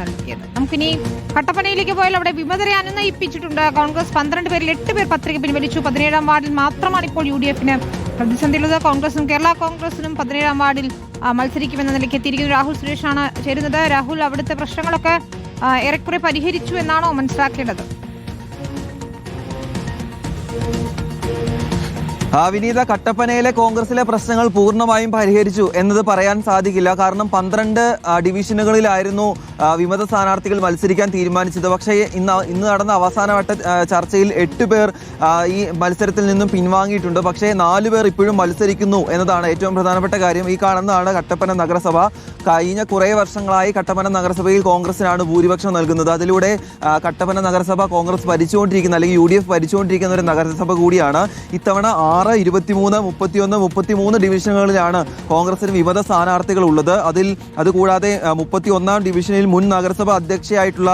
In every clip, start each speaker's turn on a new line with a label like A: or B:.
A: നൽകിയത്. നമുക്കിനി കട്ടപ്പനയിലേക്ക് പോയാൽ അവിടെ വിമതരെ അനുനയിപ്പിച്ചിട്ടുണ്ട്. കോൺഗ്രസ് പന്ത്രണ്ട് പേരിൽ എട്ട് പേർ പത്രിക പിൻവലിച്ചു. പതിനേഴാം വാർഡിൽ മാത്രമാണ് ഇപ്പോൾ യു ഡി എഫിന് പ്രതിസന്ധിയുള്ളത്. കോൺഗ്രസും കേരള കോൺഗ്രസിനും പതിനേഴാം വാർഡിൽ മത്സരിക്കുമെന്ന നിലയ്ക്ക് എത്തിയിരിക്കുന്നു രാഹുൽ സുരേഷാണ് ചേരുന്നത്. രാഹുൽ അവിടുത്തെ പ്രശ്നങ്ങളൊക്കെ ഏറെക്കുറെ പരിഹരിച്ചു എന്നാണോ മനസ്സിലാക്കേണ്ടത്?
B: ആ, വിനീത കട്ടപ്പനയിലെ കോൺഗ്രസിലെ പ്രശ്നങ്ങൾ പൂർണമായും പരിഹരിച്ചു എന്നത് പറയാൻ സാധിക്കില്ല. കാരണം പന്ത്രണ്ട് ആ, ഡിവിഷനുകളിലായിരുന്നു വിമത സ്ഥാനാർത്ഥികൾ മത്സരിക്കാൻ തീരുമാനിച്ചത്. പക്ഷേ ഇന്ന് ഇന്ന് നടന്ന അവസാനവട്ട ആ, ചർച്ചയിൽ എട്ട് പേർ ഈ മത്സരത്തിൽ നിന്നും പിൻവാങ്ങിയിട്ടുണ്ട്. പക്ഷേ നാല് പേർ ഇപ്പോഴും മത്സരിക്കുന്നു എന്നതാണ് ഏറ്റവും പ്രധാനപ്പെട്ട കാര്യം. ഈ കാണുന്നതാണ് കട്ടപ്പന നഗരസഭ. കഴിഞ്ഞ കുറേ വർഷങ്ങളായി കട്ടപ്പന നഗരസഭയിൽ കോൺഗ്രസിനാണ് ഭൂരിപക്ഷം നൽകുന്നത്. അതിലൂടെ കട്ടപ്പന നഗരസഭ കോൺഗ്രസ് ഭരിച്ചുകൊണ്ടിരിക്കുന്ന അല്ലെങ്കിൽ യു ഡി എഫ് ഭരിച്ചുകൊണ്ടിരിക്കുന്ന ഒരു നഗരസഭ കൂടിയാണ്. ഇത്തവണ ആറ് ഇരുപത്തിമൂന്ന് മുപ്പത്തിയൊന്ന് മുപ്പത്തിമൂന്ന് ഡിവിഷനുകളിലാണ് കോൺഗ്രസിന് വിമത സ്ഥാനാർത്ഥികൾ ഉള്ളത് അതിൽ അതുകൂടാതെ മുപ്പത്തി ഒന്നാം ഡിവിഷനിൽ മുൻ നഗരസഭ അധ്യക്ഷയായിട്ടുള്ള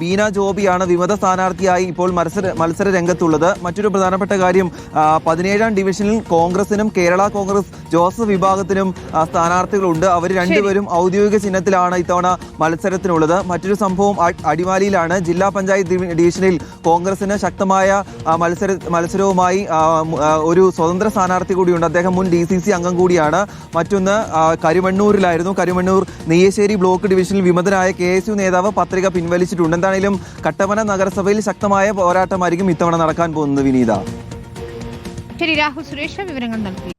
B: ബീന ജോബിയാണ് വിമത സ്ഥാനാർത്ഥിയായി ഇപ്പോൾ മത്സര മത്സര രംഗത്തുള്ളത്. മറ്റൊരു പ്രധാനപ്പെട്ട കാര്യം പതിനേഴാം ഡിവിഷനിൽ കോൺഗ്രസിനും കേരള കോൺഗ്രസ് ജോസഫ് വിഭാഗത്തിനും സ്ഥാനാർത്ഥികളുണ്ട്. അവർ രണ്ടുപേരും ഔദ്യോഗിക ചിഹ്നത്തിലാണ് ഇത്തവണ മത്സരത്തിനുള്ളത്. മറ്റൊരു സംഭവം അടിമാലിയിലാണ്. ജില്ലാ പഞ്ചായത്ത് ഡിവിഷനിൽ കോൺഗ്രസിന് ശക്തമായ മത്സര മത്സരവുമായി ആ, ഒരു സ്വതന്ത്ര സ്ഥാനാർത്ഥി കൂടിയുണ്ട്. അദ്ദേഹം മുൻ ഡി സി സി അംഗം കൂടിയാണ്. മറ്റൊന്ന് കരിമണ്ണൂരിലായിരുന്നു. കരുമണ്ണൂർ നെയ്യശ്ശേരി ബ്ലോക്ക് ഡിവിഷനിൽ വിമതനായ കെ എസ് യു നേതാവ് പത്രിക പിൻവലിച്ചിട്ടുണ്ട്. എന്താണെങ്കിലും കട്ടപ്പന നഗരസഭയിൽ ശക്തമായ പോരാട്ടമായിരിക്കും ഇത്തവണ നടക്കാൻ പോകുന്നത് വിനീത.
A: ശരി രാഹുൽ സുരേഷ് വിവരങ്ങൾ നൽകി.